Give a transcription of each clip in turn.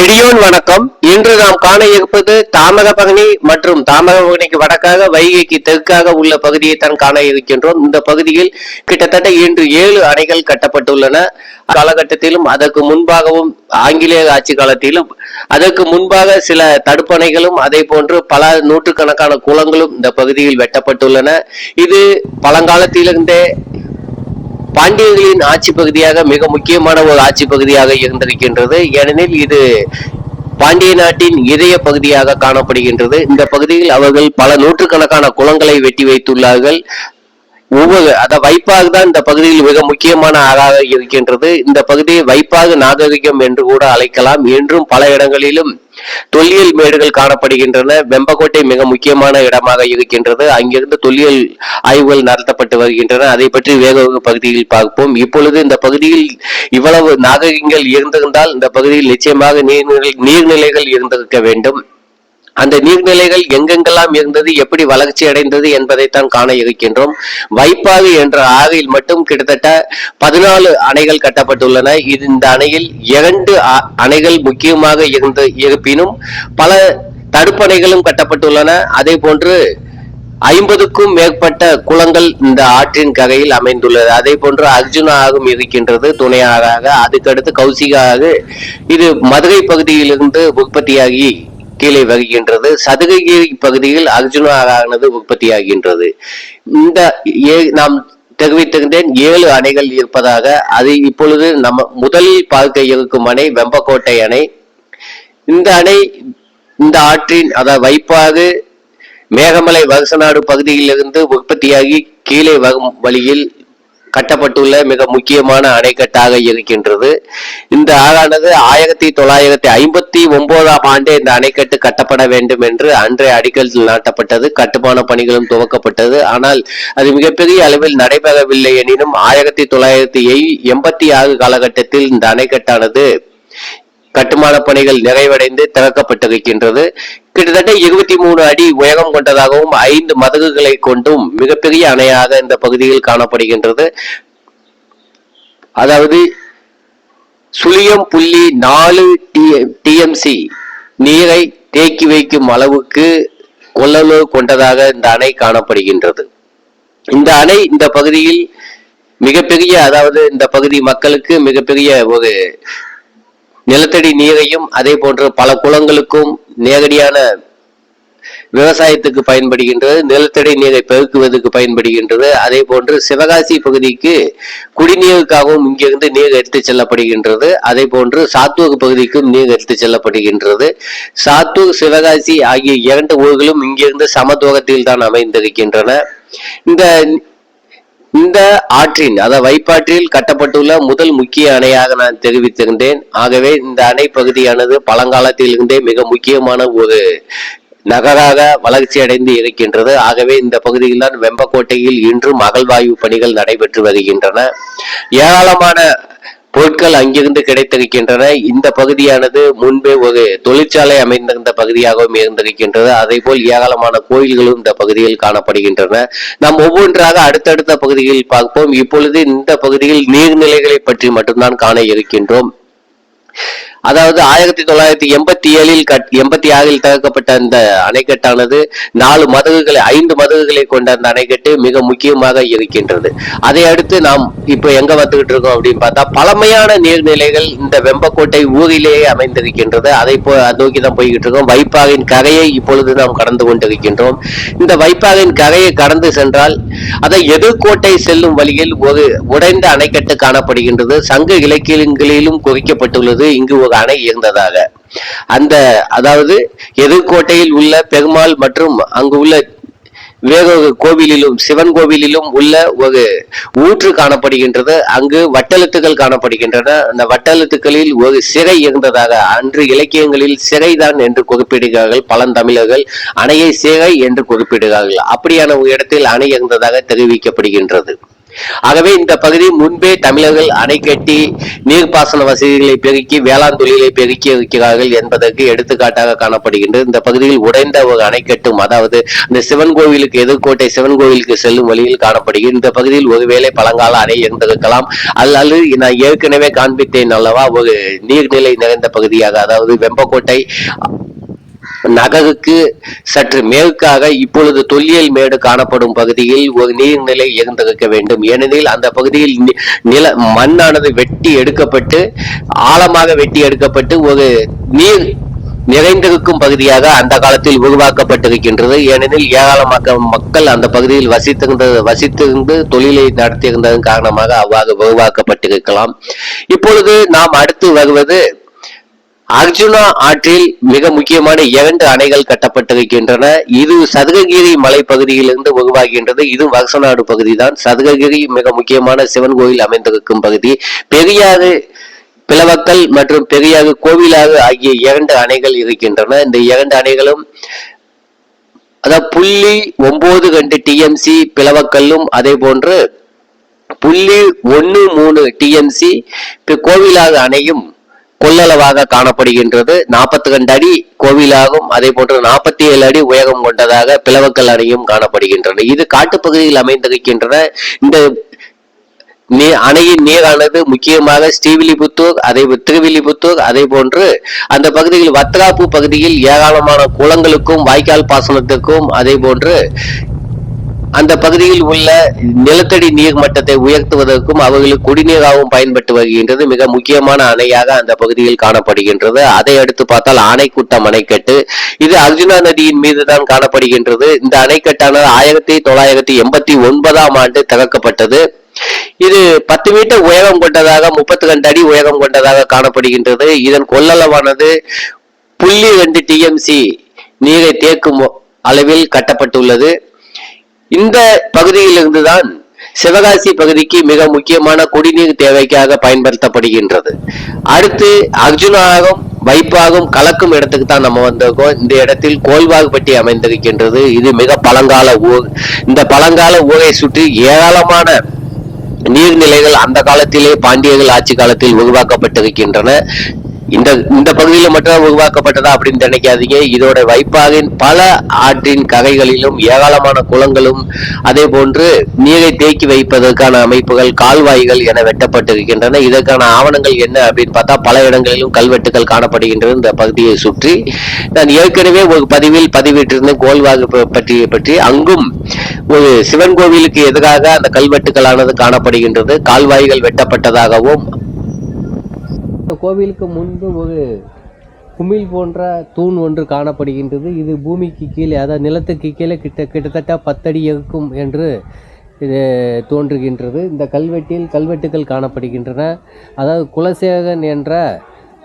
நெடியோன் வணக்கம். இன்று நாம் காண இருப்பது தாமரபரணி மற்றும் தாமரபரணிக்கு வடக்காக வைகைக்கு தெற்காக உள்ள பகுதியை தான் காண இருக்கின்றோம். இந்த பகுதியில் கிட்டத்தட்ட இன்று ஏழு அணைகள் கட்டப்பட்டுள்ளன. காலகட்டத்திலும் அதற்கு முன்பாகவும் ஆங்கிலேய ஆட்சி காலத்திலும் அதற்கு முன்பாக சில தடுப்பணைகளும் அதே போன்று பல நூற்றுக்கணக்கான குளங்களும் இந்த பகுதியில் வெட்டப்பட்டுள்ளன. இது பழங்காலத்திலிருந்தே பாண்டியர்களின் ஆட்சி பகுதியாக மிக முக்கியமான ஒரு ஆட்சி பகுதியாக இருந்திருக்கின்றது. ஏனெனில் இது பாண்டிய நாட்டின் இதய பகுதியாக காணப்படுகின்றது. இந்த பகுதியில் அவர்கள் பல நூற்றுக்கணக்கான குளங்களை வெட்டி வைத்துள்ளார்கள். ஒவ்வொரு அத வைப்பாக தான் இந்த பகுதியில் மிக முக்கியமான ஆறாக இருக்கின்றது. இந்த பகுதியை வைப்பாக நாகரிகம் என்று கூட அழைக்கலாம். என்றும் பல இடங்களிலும் தொல்லியல் மேடுகள் காணப்படுகின்றன. வெம்பக்கோட்டை மிக முக்கியமான இடமாக இருக்கின்றது. அங்கிருந்து தொல்லியல் ஆய்வுகள் நடத்தப்பட்டு வருகின்றன. அதை பற்றி வேக பகுதியில் பார்ப்போம். இப்பொழுது இந்த பகுதியில் இவ்வளவு நாகரிகங்கள் இருந்திருந்தால் இந்த பகுதியில் நிச்சயமாக நீர்நிலை நீர்நிலைகள் இருந்திருக்க வேண்டும். அந்த நீர்நிலைகள் எங்கெங்கெல்லாம் இருந்தது எப்படி வளர்ச்சி அடைந்தது என்பதைத்தான் காண இருக்கின்றோம். வைப்பாறு என்ற ஆறில் மட்டும் கிட்டத்தட்ட பதினாலு அணைகள் கட்டப்பட்டுள்ளன. இது இந்த அணையில் இரண்டு அ- அணைகள் முக்கியமாக இருந்து இருப்பினும் பல தடுப்பணைகளும் கட்டப்பட்டுள்ளன. அதே போன்று ஐம்பதுக்கும் மேற்பட்ட குளங்கள் இந்த ஆற்றின் கரையில் அமைந்துள்ளது. அதே போன்று அர்ஜுனாகவும் இருக்கின்றது துணையாக. அதுக்கடுத்து கௌசிகா இது மதுரை பகுதியிலிருந்து உற்பத்தியாகி கீழே வகிக்கின்றது. சதுரகிரி பகுதியில் அர்ஜுனா உற்பத்தியாகின்றது. இந்த ஏ- நாம் தெரிவித்திருந்தேன் ஏழு அணைகள் இருப்பதாக. அது இப்பொழுது நம்ம முதலில் பார்க்க இருக்கும் அணை வெம்பக்கோட்டை அணை. இந்த அணை இந்த ஆற்றின் அதாவது வைப்பாறு மேகமலை வருசநாடு பகுதியிலிருந்து உற்பத்தியாகி கீழே வரும் வழியில் கட்டப்பட்டுள்ள மிக முக்கியமான அணைக்கட்டாக இருக்கின்றது. இந்த ஆறானது ஆயிரத்தி தொள்ளாயிரத்தி ஐம்பத்தி ஒன்பதாம் ஆண்டே இந்த அணைக்கட்டு கட்டப்பட வேண்டும் என்று அன்றைய அடிக்கல் நாட்டப்பட்டது கட்டுமான பணிகளும் துவக்கப்பட்டது. ஆனால் அது மிகப்பெரிய அளவில் நடைபெறவில்லை எனினும் ஆயிரத்தி தொள்ளாயிரத்தி எண்பத்தி ஆறு காலகட்டத்தில் இந்த அணைக்கட்டானது கட்டுமான பணிகள் நிறைவடைந்து திறக்கப்பட்டிருக்கின்றது. கிட்டத்தட்ட இருபத்தி மூணு அடி உயரம் கொண்டதாகவும் ஐந்து மதகுகளை கொண்டும் மிகப்பெரிய அணையாக இந்த பகுதியில் காணப்படுகின்றது. அதாவது சுழியம் புள்ளி நாலு டிஎம்சி நீரை தேக்கி வைக்கும் அளவுக்கு கொள்ளளவு கொண்டதாக இந்த அணை காணப்படுகின்றது. இந்த அணை இந்த பகுதியில் மிகப்பெரிய அதாவது இந்த பகுதி மக்களுக்கு மிகப்பெரிய ஒரு நிலத்தடி நீரையும் அதே போன்று பல குளங்களுக்கும் நேரடியான விவசாயத்துக்கு பயன்படுகின்றது நிலத்தடி நீரை பெருக்குவதற்கு பயன்படுகின்றது. அதே போன்று சிவகாசி பகுதிக்கு குடிநீருக்காகவும் இங்கிருந்து நீர் எடுத்து செல்லப்படுகின்றது. அதே போன்று சாத்தூர் பகுதிக்கும் நீர் எடுத்து செல்லப்படுகின்றது. சாத்தூர் சிவகாசி ஆகிய இரண்டு ஊர்களும் இங்கிருந்து சமதூரத்தில் தான் அமைந்திருக்கின்றன. இந்த இந்த ஆற்றின் அதாவது வைப்பாற்றில் கட்டப்பட்டுள்ள முதல் முக்கிய அணையாக நான் தெரிவித்திருந்தேன். ஆகவே இந்த அணை பகுதியானது பழங்காலத்திலிருந்தே மிக முக்கியமான ஒரு நகராக வளர்ச்சி அடைந்து இருக்கின்றது. ஆகவே இந்த பகுதியில் தான் வெம்பக்கோட்டையில் இன்றும் அகழ்வாய்வு பணிகள் நடைபெற்று வருகின்றன. ஏராளமான பொருட்கள் அங்கிருந்து கிடைத்திருக்கின்றன. இந்த பகுதியானது முன்பே ஒரு தொழிற்சாலை அமைந்திருந்த பகுதியாகவும் இருந்திருக்கின்றது. அதே போல் ஏராளமான கோயில்களும் இந்த பகுதியில் காணப்படுகின்றன. நாம் ஒவ்வொன்றாக அடுத்தடுத்த பகுதிகளில் பார்ப்போம். இப்பொழுது இந்த பகுதியில் நீர்நிலைகளை பற்றி மட்டும்தான் காண இருக்கின்றோம். அதாவது ஆயிரத்தி தொள்ளாயிரத்தி எண்பத்தி ஏழில் கட் எண்பத்தி ஆறில் திறக்கப்பட்ட அந்த அணைக்கட்டானது நாலு மதகுகளை ஐந்து மதகுகளை கொண்ட அந்த அணைக்கட்டு மிக முக்கியமாக இருக்கின்றது. அதை அடுத்து நாம் இப்போ எங்க வந்துகிட்டு இருக்கோம் அப்படின்னு பார்த்தா பழமையான நீர்நிலைகள் இந்த வெம்பக்கோட்டை ஊரிலேயே அமைந்திருக்கின்றது. அதை போ நோக்கி தான் போய்கிட்டு இருக்கோம். வைப்பாவின் கரையை இப்பொழுது நாம் கடந்து கொண்டிருக்கின்றோம். இந்த வைப்பாவின் கரையை கடந்து சென்றால் அதை எதிர்கோட்டை செல்லும் வழியில் ஒரு உடைந்த அணைக்கட்டு காணப்படுகின்றது. சங்க இலக்கியங்களிலும் குறிக்கப்பட்டுள்ளது. இங்கு ஒரு அணை இருந்ததாக அந்த அதாவது எதிர்கோட்டையில் உள்ள பெருமாள் மற்றும் அங்கு உள்ள வேக கோவிலிலும் சிவன் கோவிலிலும் உள்ள ஒரு ஊற்று காணப்படுகின்றது. அங்கு வட்டெழுத்துக்கள் காணப்படுகின்றன. அந்த வட்டெழுத்துக்களில் ஒரு சிறை இருந்ததாக அன்று இலக்கியங்களில் சிறைதான் என்று குறிப்பிடுகிறார்கள் பழந்தமிழர்கள். அணையை சிறை என்று குறிப்பிடுகிறார்கள். அப்படியான ஒரு இடத்தில் அணை இருந்ததாக தெரிவிக்கப்படுகின்றது. ஆகவே இந்த பகுதி முன்பே தமிழர்கள் அணை கட்டி நீர்ப்பாசன வசதிகளை பெருக்கி வேளாண் தொழிலை பெருக்கி இருக்கிறார்கள் என்பதற்கு எடுத்துக்காட்டாக காணப்படுகின்றது. இந்த பகுதியில் உடைந்த ஒரு அணைக்கட்டும் அதாவது இந்த சிவன் கோவிலுக்கு எதிர்கோட்டை சிவன் கோவிலுக்கு செல்லும் வழியில் காணப்படுகிறது. இந்த பகுதியில் ஒருவேளை பழங்கால அணை இருந்திருக்கலாம். அல்லது நான் ஏற்கனவே காண்பித்தேன் அல்லவா ஒரு நீர்நிலை நிறைந்த பகுதியாக அதாவது வெம்பக்கோட்டை நகருக்கு சற்று மேற்காக இப்பொழுது தொல்லியல் மேடு காணப்படும் பகுதியில் ஒரு நீர்நிலை இருந்திருக்க வேண்டும். ஏனெனில் அந்த பகுதியில் நி- நில மண்ணானது வெட்டி எடுக்கப்பட்டு ஆழமாக வெட்டி எடுக்கப்பட்டு ஒரு நீர் நிறைந்திருக்கும் பகுதியாக அந்த காலத்தில் உருவாக்கப்பட்டிருக்கின்றது. ஏனெனில் ஏராளமாக மக்கள் அந்த பகுதியில் வசித்திருந்த வசித்திருந்து தொழிலை நடத்தியிருந்ததன் காரணமாக அவ்வாறு உருவாக்கப்பட்டிருக்கலாம். இப்பொழுது நாம் அடுத்து வருவது அர்ஜுனா ஆற்றில் மிக முக்கியமான இரண்டு அணைகள் கட்டப்பட்டிருக்கின்றன. இது சதுரகிரி மலைப்பகுதியிலிருந்து உருவாகின்றது. இது வருசநாடு பகுதி தான் சதுரகிரி மிக முக்கியமான சிவன் கோயில் அமைந்திருக்கும் பகுதி. பெரியாறு பிளவக்கல் மற்றும் பெரியாறு கோவிலாறு ஆகிய இரண்டு அணைகள் இருக்கின்றன. இந்த இரண்டு அணைகளும் அதாவது புள்ளி ஒன்பது ரெண்டு டிஎம்சி பிளவக்கல்லும் அதே போன்று புள்ளி ஒன்று மூணு டிஎம்சி கோவிலாறு அணையும் கொள்ளளவாக காணப்படுகின்றது. நாற்பத்தி ரெண்டு அடி கோவிலாகும். அதே போன்று நாற்பத்தி ஏழு அடி உயரம் கொண்டதாக பிளவக்கல் அணையும் காணப்படுகின்றன. இது காட்டுப்பகுதியில் அமைந்திருக்கின்றன. இந்த நீ- அணையின் நீரானது முக்கியமாக ஸ்ரீவில்லிபுத்தூர் அதே திருவில்லிபுத்தூர் அதே போன்று அந்த பகுதியில் வத்ராப்பு பகுதியில் ஏராளமான குளங்களுக்கும் வாய்க்கால் பாசனத்துக்கும் அதே போன்று அந்த பகுதியில் உள்ள நிலத்தடி நீர் மட்டத்தை உயர்த்துவதற்கும் அவர்களுக்கு குடிநீராகவும் பயன்பட்டு வருகின்றது. மிக முக்கியமான அணையாக அந்த பகுதியில் காணப்படுகின்றது. அதை அடுத்து பார்த்தால் ஆனைக்குட்டம் அணைக்கட்டு. இது அர்ஜுனா நதியின் மீது தான் காணப்படுகின்றது. இந்த அணைக்கட்டானது ஆயிரத்தி தொள்ளாயிரத்தி எண்பத்தி ஒன்பதாம் ஆண்டு திறக்கப்பட்டது. இது பத்து மீட்டர் உயரம் கொண்டதாக முப்பத்தி ரெண்டு அடி உயரம் கொண்டதாக காணப்படுகின்றது. இதன் கொள்ளளவானது புள்ளி ரெண்டு டிஎம்சி நீரை தேக்கும் அளவில் கட்டப்பட்டுள்ளது. இந்த பகுதியிலிருந்து தான் சிவகாசி பகுதிக்கு மிக முக்கியமான குடிநீர் தேவைக்காக பயன்படுத்தப்படுகின்றது. அடுத்து அர்ஜுனாகம் வைப்பாகும் கலக்கும் இடத்துக்கு தான் நம்ம வந்திருக்கோம். இந்த இடத்தில் கோல்வாகுப்பட்டி அமைந்திருக்கின்றது. இது மிக பழங்கால ஊர் இந்த பழங்கால ஊரை சுற்றி ஏராளமான நீர்நிலைகள் அந்த காலத்திலே பாண்டியர்கள் ஆட்சி காலத்தில் உருவாக்கப்பட்டிருக்கின்றன. இந்த இந்த பகுதியில் மட்டும் உருவாக்கப்பட்டதா அப்படின்னு நினைக்காதீங்க. இதோட வைப்பாகின் பல ஆற்றின் கரைகளிலும் ஏராளமான குளங்களும் அதே போன்று நீரை தேக்கி வைப்பதற்கான அமைப்புகள் கால்வாய்கள் என வெட்டப்பட்டிருக்கின்றன. இதற்கான ஆவணங்கள் என்ன அப்படின்னு பார்த்தா பல இடங்களிலும் கல்வெட்டுகள் காணப்படுகின்றன. இந்த பகுதியை சுற்றி நான் ஏற்கனவே ஒரு பதிவில் பதிவிட்டிருந்த கோல்வாகு ப- பற்றி. அங்கும் ஒரு சிவன் கோவிலுக்கு எதிராக அந்த கல்வெட்டுகளானது காணப்படுகின்றது. கால்வாய்கள் வெட்டப்பட்டதாகவும் இந்த கோவிலுக்கு முன்பு ஒரு குமிழ் போன்ற தூண் ஒன்று காணப்படுகின்றது. இது பூமிக்கு கீழே அதாவது நிலத்துக்கு கீழே கிட்ட கிட்டத்தட்ட பத்தடி இருக்கும் என்று இது தோன்றுகின்றது. இந்த கல்வெட்டில் கல்வெட்டுகள் காணப்படுகின்றன. அதாவது குலசேகன் என்ற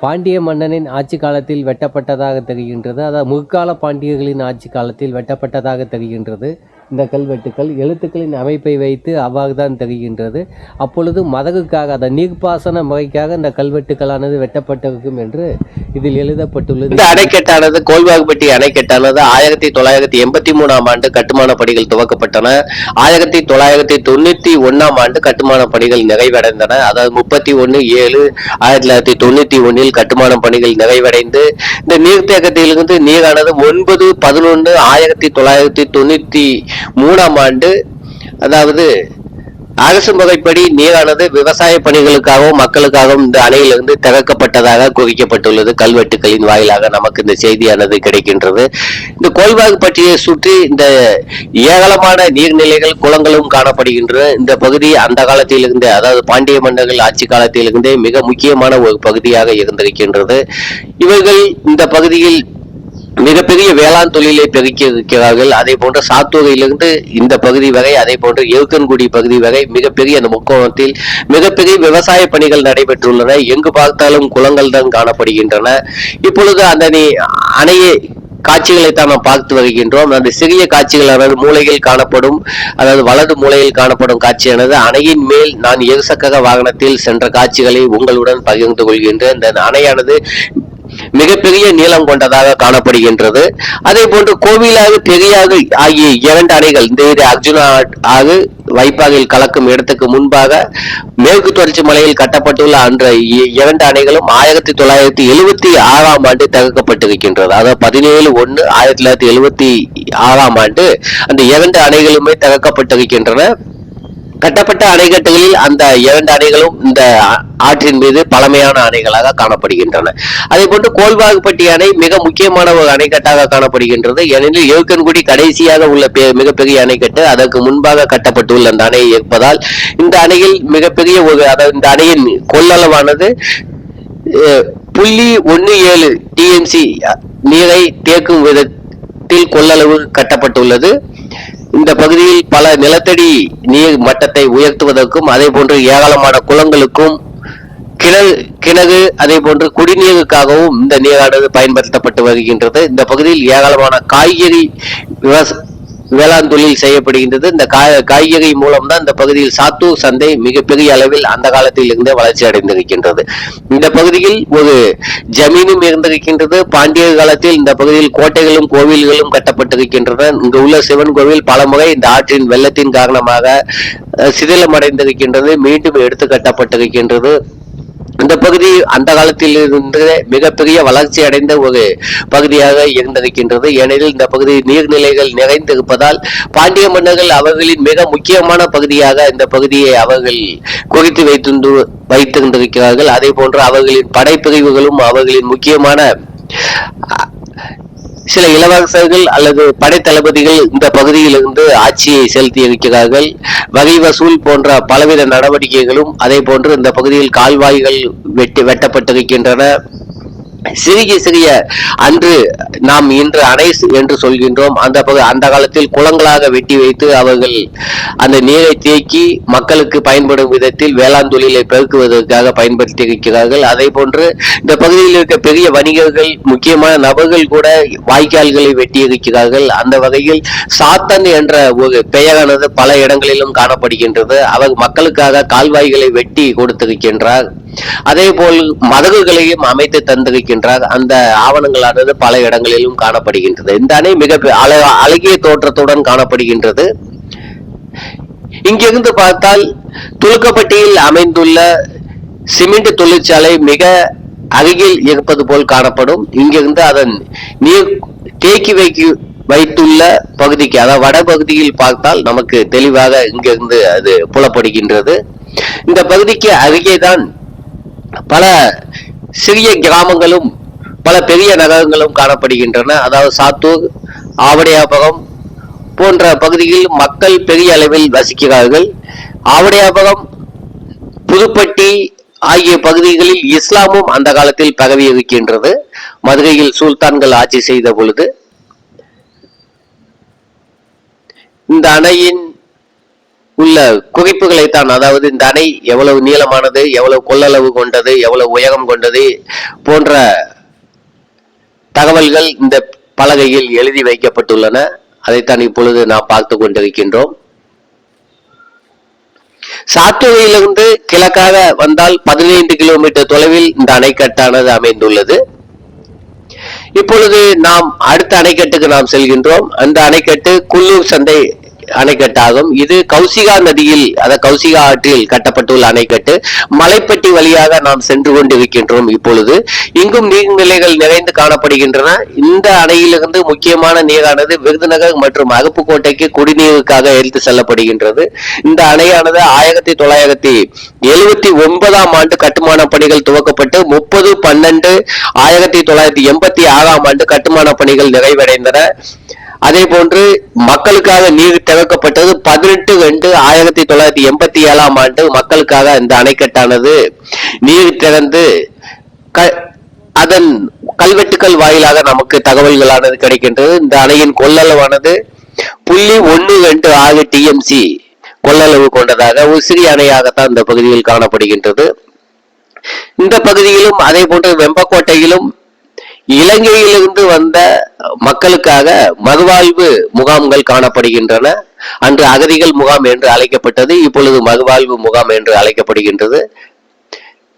பாண்டிய மன்னனின் ஆட்சி காலத்தில் வெட்டப்பட்டதாக தெரிகின்றது. அதாவது முற்கால பாண்டியர்களின் ஆட்சி காலத்தில் வெட்டப்பட்டதாக தெரிகின்றது. இந்த கல்வெட்டுக்கள் எழுத்துக்களின் அமைப்பை வைத்து அவ்வாறு தான் தெரிகின்றது. அப்பொழுது மதகுக்காக அந்த நீர்ப்பாசன முறைக்காக இந்த கல்வெட்டுக்களானது வெட்டப்பட்டிருக்கும் என்று இதில் எழுதப்பட்டுள்ளது. இந்த அணைக்கட்டானது கோல்வாகுப்பட்டி அணைக்கட்டானது ஆயிரத்தி தொள்ளாயிரத்தி எண்பத்தி மூணாம் ஆண்டு கட்டுமான பணிகள் துவக்கப்பட்டன. ஆயிரத்தி தொள்ளாயிரத்தி தொண்ணூத்தி ஒன்னாம் ஆண்டு கட்டுமான பணிகள் நிறைவடைந்தன. அதாவது முப்பத்தி ஒன்னு ஏழு ஆயிரத்தி தொள்ளாயிரத்தி தொண்ணூத்தி ஒன்னில் கட்டுமான பணிகள் நிறைவடைந்து இந்த நீர்த்தேக்கத்திலிருந்து நீரானது ஒன்பது பதினொன்று ஆயிரத்தி தொள்ளாயிரத்தி தொண்ணூத்தி மூணாம் ஆண்டு அதாவது அரசு முறைப்படி நீரானது விவசாய பணிகளுக்காகவும் மக்களுக்காகவும் இந்த அணையிலிருந்து திறக்கப்பட்டதாக குறிக்கப்பட்டுள்ளது கல்வெட்டுகளின் வாயிலாக நமக்கு இந்த செய்தியானது கிடைக்கின்றது. இந்த கோல்வாகு பற்றியை சுற்றி இந்த ஏராளமான நீர்நிலைகள் குளங்களும் காணப்படுகின்றன இந்த பகுதி அந்த காலத்திலிருந்தே அதாவது பாண்டிய மன்னர்கள் ஆட்சி காலத்திலிருந்தே மிக முக்கியமான ஒரு பகுதியாக இருந்திருக்கின்றது. இவர்கள் இந்த பகுதியில் மிகப்பெரிய வேளாண் தொழிலை பெருக்கி இருக்கிறார்கள் அதே போன்று சாத்தூரிலிருந்து இந்த பகுதி வரை அதே போன்று எழுக்கன்குடி பகுதி வரை மிகப்பெரிய அந்த முக்கோணத்தில் மிகப்பெரிய விவசாய பணிகள் நடைபெற்றுள்ளன. எங்கு பார்த்தாலும் குளங்கள் தான் காணப்படுகின்றன. இப்பொழுது அந்த அணையை காட்சிகளை தான் நாம் பார்த்து வருகின்றோம். அந்த சிறிய காட்சிகளானது மூலையில் காணப்படும் அதாவது வலது மூலையில் காணப்படும் காட்சியானது அணையின் மேல் நான் இருசக்கர வாகனத்தில் சென்ற காட்சிகளை உங்களுடன் பகிர்ந்து கொள்கின்றேன். இந்த அணையானது மிகப்பெரிய நீளம் கொண்டதாக காணப்படுகின்றது. அதே போன்று கோவிலாக பெரியாக ஆகிய இரண்டு அணைகள் இந்த இது அர்ஜுனா ஆகு வைப்பாகையில் கலக்கும் இடத்துக்கு முன்பாக மேற்கு தொடர்ச்சி மலையில் கட்டப்பட்டுள்ள அன்ற இ- இரண்டு அணைகளும் ஆயிரத்தி தொள்ளாயிரத்தி எழுபத்தி ஆறாம் ஆண்டு தகர்க்கப்பட்டிருக்கின்றது. அதாவது பதினேழு ஒன்று ஆயிரத்தி தொள்ளாயிரத்தி எழுபத்தி ஆறாம் ஆண்டு அந்த இரண்டு அணைகளுமே தகர்க்கப்பட்டிருக்கின்றன. கட்டப்பட்ட அணைக்கட்டுகளில் அந்த இரண்டு அணைகளும் இந்த ஆற்றின் மீது பழமையான அணைகளாக காணப்படுகின்றன. அதே போன்று கோல்வாகுப்பட்டி அணை மிக முக்கியமான ஒரு அணைக்கட்டாக காணப்படுகின்றது. ஏனெனில் எழுக்கன்குடி கடைசியாக உள்ள பெ- மிகப்பெரிய அணைக்கட்டு அதற்கு முன்பாக கட்டப்பட்டுள்ள அந்த அணை இருப்பதால் இந்த அணையில் மிகப்பெரிய ஒரு அதாவது இந்த அணையின் கொள்ளளவானது புள்ளி ஒன்று ஏழு டிஎம்சி நீரை தேக்கும் விதத்தில் கொள்ளளவு கட்டப்பட்டுள்ளது. இந்த பகுதியில் பல நிலத்தடி நீர் மட்டத்தை உயர்த்துவதற்கும் அதே போன்று ஏராளமான குளங்களுக்கும் கிணறு கிணறு அதே போன்று குடிநீருக்காகவும் இந்த நீரானது பயன்படுத்தப்பட்டு வருகின்றது. இந்த பகுதியில் ஏராளமான காய்கறி விவச வேளாண் தொழில் செய்யப்படுகின்றது. இந்த காய் காய்கறி மூலம்தான் இந்த பகுதியில் சாத்தூர் சந்தை மிகப்பெரிய அளவில் அந்த காலத்தில் இருந்தே வளர்ச்சி அடைந்திருக்கின்றது. இந்த பகுதியில் ஒரு ஜமீனும் இருந்திருக்கின்றது. பாண்டியர் காலத்தில் இந்த பகுதியில் கோட்டைகளும் கோவில்களும் கட்டப்பட்டிருக்கின்றன. இங்கு உள்ள சிவன் கோவில் பலமுறை இந்த ஆற்றின் வெள்ளத்தின் காரணமாக சிதிலமடைந்திருக்கின்றது. மீண்டும் எடுத்து கட்டப்பட்டிருக்கின்றது. இந்த பகுதி அந்த காலத்தில் இருந்து மிகப்பெரிய வளர்ச்சி அடைந்த ஒரு பகுதியாக இருந்திருக்கின்றது. ஏனெனில் இந்த பகுதி நீர்நிலைகள் நிறைந்திருப்பதால் பாண்டிய மன்னர்கள் அவர்களின் மிக முக்கியமான பகுதியாக இந்த பகுதியை அவர்கள் குறித்து வைத்திருந்து வைத்திருந்திருக்கிறார்கள். அதே போன்று அவர்களின் படைப்பிரிவுகளும் அவர்களின் முக்கியமான சில இளவரசர்கள் அல்லது படைத்தளபதிகள் இந்த பகுதியிலிருந்து ஆட்சியை செலுத்தி இருக்கிறார்கள் வகை வசூல் போன்ற பலவித நடவடிக்கைகளும் அதே போன்று இந்த பகுதியில் கால்வாய்கள் வெட்டி வெட்டப்பட்டிருக்கின்றன. சிறிய சிறிய அன்று நாம் இன்று அணை என்று சொல்கின்றோம். அந்த பகு- அந்த காலத்தில் குளங்களாக வெட்டி வைத்து அவர்கள் அந்த நீரை தேக்கி மக்களுக்கு பயன்படும் விதத்தில் வேளாண் தொழிலை பெருக்குவதற்காக பயன்படுத்தி இருக்கிறார்கள் அதே போன்று இந்த பகுதியில் இருக்க பெரிய வணிகர்கள் முக்கியமான நபர்கள் கூட வாய்க்கால்களை வெட்டி இருக்கிறார்கள் அந்த வகையில் சாத்தன் என்ற ஒரு பெயரானது பல இடங்களிலும் காணப்படுகின்றது. அவர் மக்களுக்காக கால்வாய்களை வெட்டி கொடுத்திருக்கின்றார். அதே போல் மதகுகளையும் அமைத்து இருக்கின்றார் அந்த ஆவணங்களானது பல இடங்களிலும் காணப்படுகின்றது. இந்த அணை மிக அழகிய தோற்றத்துடன் காணப்படுகின்றது. இங்கிருந்து பார்த்தால் துலுக்கப்பட்டியில் அமைந்துள்ள சிமெண்ட் தொழிற்சாலை மிக அருகில் இருப்பது போல் காணப்படும். இங்கிருந்து அதன் நீர் தேக்கி வைக்க வைத்துள்ள பகுதிக்கு அதாவது வடபகுதியில் பார்த்தால் நமக்கு தெளிவாக இங்கிருந்து அது புலப்படுகின்றது. இந்த பகுதிக்கு அருகேதான் பல சிறிய கிராமங்களும் பல பெரிய நகரங்களும் காணப்படுகின்றன. அதாவது சாத்தூர் ஆவடையாபகம் போன்ற பகுதியில் மக்கள் பெரிய அளவில் வசிக்கிறார்கள். ஆவடையாபகம் புதுப்பட்டி ஆகிய பகுதிகளில் இஸ்லாமும் அந்த காலத்தில் பரவி இருக்கின்றது. மதுரையில் சுல்தான்கள் ஆட்சி செய்த பொழுது இந்த அணையின் உள்ள குறிப்புகளை தான் அதாவது இந்த அணை எவ்வளவு நீளமானது எவ்வளவு கொள்ளளவு கொண்டது எவ்வளவு உயரம் கொண்டது போன்ற தகவல்கள் இந்த பலகையில் எழுதி வைக்கப்பட்டுள்ளன. அதைத்தான் இப்பொழுது நாம் பார்த்து கொண்டிருக்கின்றோம். சாத்தூரிலிருந்து கிழக்காக வந்தால் பதினைந்து கிலோமீட்டர் தொலைவில் இந்த அணைக்கட்டானது அமைந்துள்ளது. இப்பொழுது நாம் அடுத்த அணைக்கட்டுக்கு நாம் செல்கின்றோம். அந்த அணைக்கட்டு குள்ளூர் சந்தை அணைக்கட்டாகும். இது கௌசிகா நதியில் அதாவது கௌசிகா ஆற்றில் கட்டப்பட்டுள்ள அணைக்கட்டு மலைப்பட்டி வழியாக நாம் சென்று கொண்டிருக்கின்றோம் இப்பொழுது. இங்கும் நீர்நிலைகள் நிறைந்து காணப்படுகின்றன. இந்த அணையிலிருந்து முக்கியமான நீரானது விருதுநகர் மற்றும் அருப்புக்கோட்டைக்கு குடிநீருக்காக எடுத்து செல்லப்படுகின்றது. இந்த அணையானது ஆயிரத்தி தொள்ளாயிரத்தி எழுபத்தி ஒன்பதாம் ஆண்டு கட்டுமான பணிகள் துவக்கப்பட்டு முப்பது பன்னெண்டு ஆயிரத்தி தொள்ளாயிரத்தி எண்பத்தி ஆறாம் ஆண்டு கட்டுமான பணிகள் நிறைவடைந்தன. அதே போன்று மக்களுக்காக நீர் திறக்கப்பட்டது பதினெட்டு ரெண்டு ஆயிரத்தி தொள்ளாயிரத்தி எண்பத்தி ஏழாம் ஆண்டு மக்களுக்காக இந்த அணைக்கட்டானது. நீர் திறந்து க- அதன் கல்வெட்டுக்கள் வாயிலாக நமக்கு தகவல்களானது கிடைக்கின்றது. இந்த அணையின் கொள்ளளவானது புள்ளி ஒன்று ரெண்டு ஆறு டிஎம்சி கொள்ளளவு கொண்டதாக ஒரு சிறிய அணையாகத்தான் இந்த பகுதியில் காணப்படுகின்றது. இந்த பகுதியிலும் அதே போன்று வெம்பக்கோட்டையிலும் இலங்கையிலிருந்து வந்த மக்களுக்காக மறுவாழ்வு முகாம்கள் காணப்படுகின்றன. அன்று அகதிகள் முகாம் என்று அழைக்கப்பட்டது இப்பொழுது மறுவாழ்வு முகாம் என்று அழைக்கப்படுகின்றது.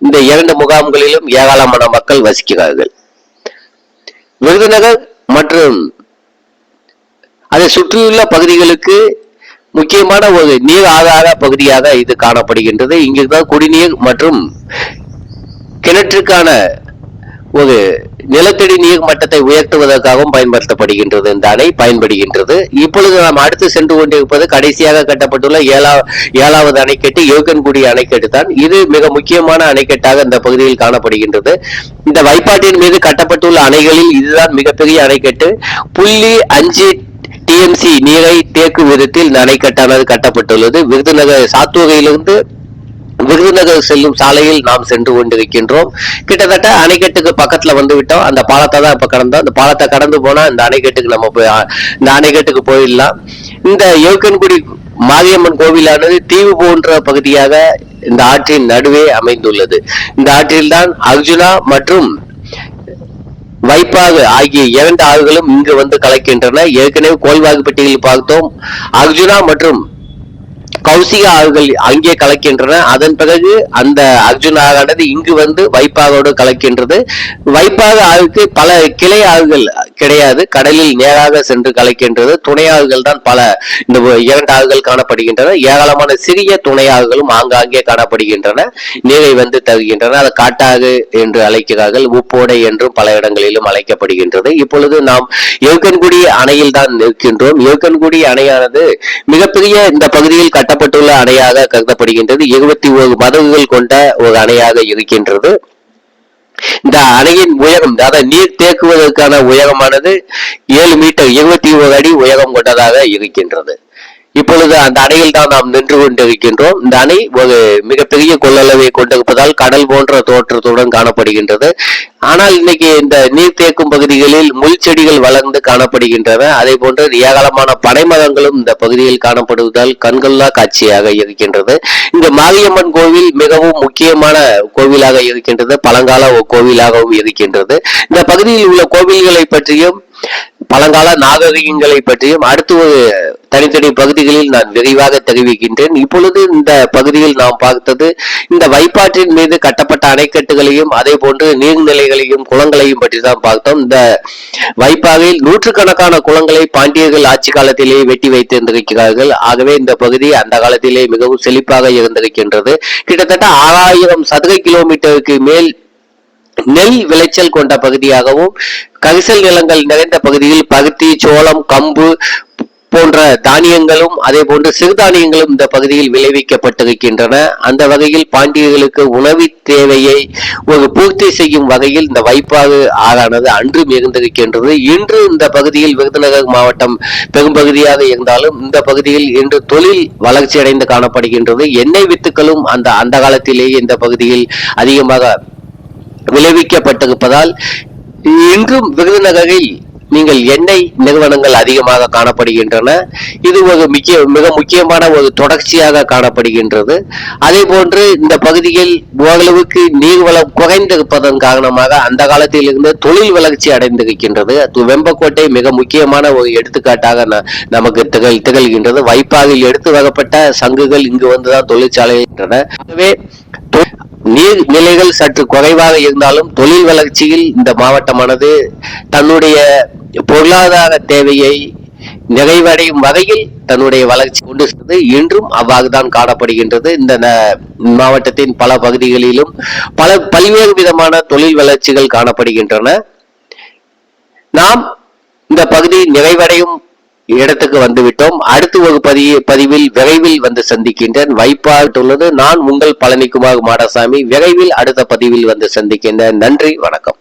இந்த இரண்டு முகாம்களிலும் ஏராளமான மக்கள் வசிக்கிறார்கள். விருதுநகர் மற்றும் அதை சுற்றியுள்ள பகுதிகளுக்கு முக்கியமான ஒரு நீர் ஆதார பகுதியாக இது காணப்படுகின்றது. இங்கிருந்தால் குடிநீர் மற்றும் கிணற்றுக்கான ஒரு நிலத்தடி நீர் மட்டத்தை உயர்த்துவதற்காகவும் பயன்படுத்தப்படுகின்றது இந்த அணை பயன்படுகின்றது. இப்பொழுது நாம் அடுத்து சென்று கொண்டிருப்பது கடைசியாக கட்டப்பட்டுள்ள ஏழா ஏழாவது அணைக்கட்டு யோகன்குடி அணைக்கட்டு தான். இது மிக முக்கியமான அணைக்கட்டாக இந்த பகுதியில் காணப்படுகின்றது. இந்த வைப்பாட்டின் மீது கட்டப்பட்டுள்ள அணைகளில் இதுதான் மிகப்பெரிய அணைக்கட்டு. புள்ளி அஞ்சு டிஎம்சி நீரை தேக்கு விதத்தில் இந்த அணைக்கட்டானது கட்டப்பட்டுள்ளது. விருதுநகர் சாத்தூரிலிருந்து விருதுநகர் செல்லும் சாலையில் நாம் சென்று கொண்டிருக்கின்றோம். கிட்டத்தட்ட அணைக்கட்டுக்கு பக்கத்துல வந்து விட்டோம் அந்த பாலத்தை தான் இப்ப கடந்தோம். அந்த பாலத்தை கடந்து போனா இந்த அணைக்கட்டுக்கு நம்ம போய் இந்த அணைக்கட்டுக்கு போயிடலாம். இந்த யோக்கன்குடி மாரியம்மன் கோவிலானது தீவு போன்ற பகுதியாக இந்த ஆற்றின் நடுவே அமைந்துள்ளது. இந்த ஆற்றில்தான் அர்ஜுனா மற்றும் வைப்பாகு ஆகிய இரண்டு ஆறுகளும் இங்கு வந்து கலக்கின்றன. ஏற்கனவே கோல்வாகுப்பட்டியில் பார்த்தோம். அர்ஜுனா மற்றும் கௌசிகா ஆறுகள் அங்கே கலக்கின்றன அதன் பிறகு அந்த அர்ஜுன் ஆறானது இங்கு வந்து வைப்பாகோடு கலக்கின்றது. வைப்பாக ஆறுக்கு பல கிளை ஆறுகள் கிடையாது. கடலில் நேராக சென்று கலக்கின்றது. துணை தான் பல இந்த இரண்டு ஆறுகள் காணப்படுகின்றன. ஏராளமான சிறிய துணை ஆங்காங்கே காணப்படுகின்றன. நீரை வந்து தருகின்றன. அதை காட்டாறு என்று அழைக்கிறார்கள். உப்போடை என்றும் பல இடங்களிலும் அழைக்கப்படுகின்றது. இப்பொழுது நாம் ஏற்கன்குடி அணையில் தான் நிற்கின்றோம். ஏற்கன்குடி அணையானது மிகப்பெரிய இந்த பகுதியில் கட்ட கட்டப்பட்டுள்ள அணையாக கருதப்படுகின்றது. இருபத்தி ஒரு மதகுகள் கொண்ட ஒரு அணையாக இருக்கின்றது. இந்த அணையின் உயரம் அதாவது நீர் தேக்குவதற்கான உயரமானது ஏழு மீட்டர் இருபத்தி ஒரு அடி உயரம் கொண்டதாக இருக்கின்றது. இப்பொழுது அந்த அணையில் தான் நாம் நின்று கொண்டிருக்கின்றோம். இந்த அணை ஒரு மிகப்பெரிய கொள்ளளவை கொண்டிருப்பதால் கடல் போன்ற தோற்றத்துடன் காணப்படுகின்றது. ஆனால் இன்னைக்கு இந்த நீர் தேக்கும் பகுதிகளில் முள் செடிகள் வளர்ந்து காணப்படுகின்றன. அதே போன்று ஏராளமான பனைமரங்களும் இந்த பகுதியில் காணப்படுவதால் கண்கொள்ளா காட்சியாக இருக்கின்றது. இந்த மாரியம்மன் கோவில் மிகவும் முக்கியமான கோவிலாக இருக்கின்றது. பழங்கால ஒரு கோவிலாகவும் இருக்கின்றது. இந்த பகுதியில் உள்ள கோவில்களை பற்றியும் பழங்கால நாகரிகங்களை பற்றியும் அடுத்து ஒரு தனித்தனி பகுதிகளில் நான் விரைவாக தெரிவிக்கின்றேன். இப்பொழுது இந்த பகுதியில் நாம் பார்த்தது இந்த வைப்பாற்றின் மீது கட்டப்பட்ட அணைக்கட்டுகளையும் அதே போன்று நீர்நிலைகளையும் குளங்களையும் பற்றி தான் பார்த்தோம். இந்த வைப்பாவில் நூற்றுக்கணக்கான குளங்களை பாண்டியர்கள் ஆட்சி காலத்திலேயே வெட்டி வைத்திருந்திருக்கிறார்கள். ஆகவே இந்த பகுதி அந்த காலத்திலே மிகவும் செழிப்பாக இருந்திருக்கின்றது. கிட்டத்தட்ட ஆறாயிரம் சதுர கிலோமீட்டருக்கு மேல் நெல் விளைச்சல் கொண்ட பகுதியாகவும் கரிசல் நிலங்கள் நிறைந்த பகுதியில் பருத்தி சோளம் கம்பு போன்ற தானியங்களும் அதே போன்று சிறுதானியங்களும் இந்த பகுதியில் விளைவிக்கப்பட்டிருக்கின்றன. அந்த வகையில் பாண்டியர்களுக்கு உணவு தேவையை ஒரு பூர்த்தி செய்யும் வகையில் இந்த வைப்பாறு ஆறானது அன்று மிகுந்திருக்கின்றது. இன்று இந்த பகுதியில் விருதுநகர் மாவட்டம் பெரும்பகுதியாக இருந்தாலும் இந்த பகுதியில் இன்று தொழில் வளர்ச்சி அடைந்து காணப்படுகின்றது. எண்ணெய் வித்துக்களும் அந்த அந்த காலத்திலேயே இந்த பகுதியில் அதிகமாக விளைவிக்கப்பட்டிருப்பதால் இன்றும் விருதுநகரில் நீங்கள் எண்ணெய் நிறுவனங்கள் அதிகமாக காணப்படுகின்றன. இது ஒரு முக்கிய மிக முக்கியமான ஒரு தொடர்ச்சியாக காணப்படுகின்றது. அதே போன்று இந்த பகுதியில் ஓரளவுக்கு நீர்வளம் குறைந்திருப்பதன் காரணமாக அந்த காலத்தில் இருந்து தொழில் வளர்ச்சி அடைந்திருக்கின்றது. வெம்பக்கோட்டை மிக முக்கியமான ஒரு எடுத்துக்காட்டாக ந- நமக்கு திகழ் திகழ்கின்றது. வைப்பாவில் எடுத்து வரப்பட்ட சங்குகள் இங்கு வந்துதான் தொழிற்சாலை ஆகவே நீர்நிலைகள் நீர் நிலைகள் சற்று குறைவாக இருந்தாலும் தொழில் வளர்ச்சியில் இந்த மாவட்டமானது தன்னுடைய பொருளாதார தேவையை நிறைவடையும் வகையில் தன்னுடைய வளர்ச்சி கொண்டு சென்றது இன்றும் அவ்வாறுதான் காணப்படுகின்றது. இந்த மாவட்டத்தின் பல பகுதிகளிலும் பல பல்வேறு விதமான தொழில் வளர்ச்சிகள் காணப்படுகின்றன. நாம் இந்த பகுதி நிறைவடையும் இடத்துக்கு வந்துவிட்டோம். அடுத்து ஒரு பதிவு பதிவில் விரைவில் வந்து சந்திக்கின்றேன். வைப்பாட்டுள்ளது நான் உங்கள் பழனிக்குமார் மாடசாமி. விரைவில் அடுத்த பதிவில் வந்து சந்திக்கின்றேன். நன்றி. வணக்கம்.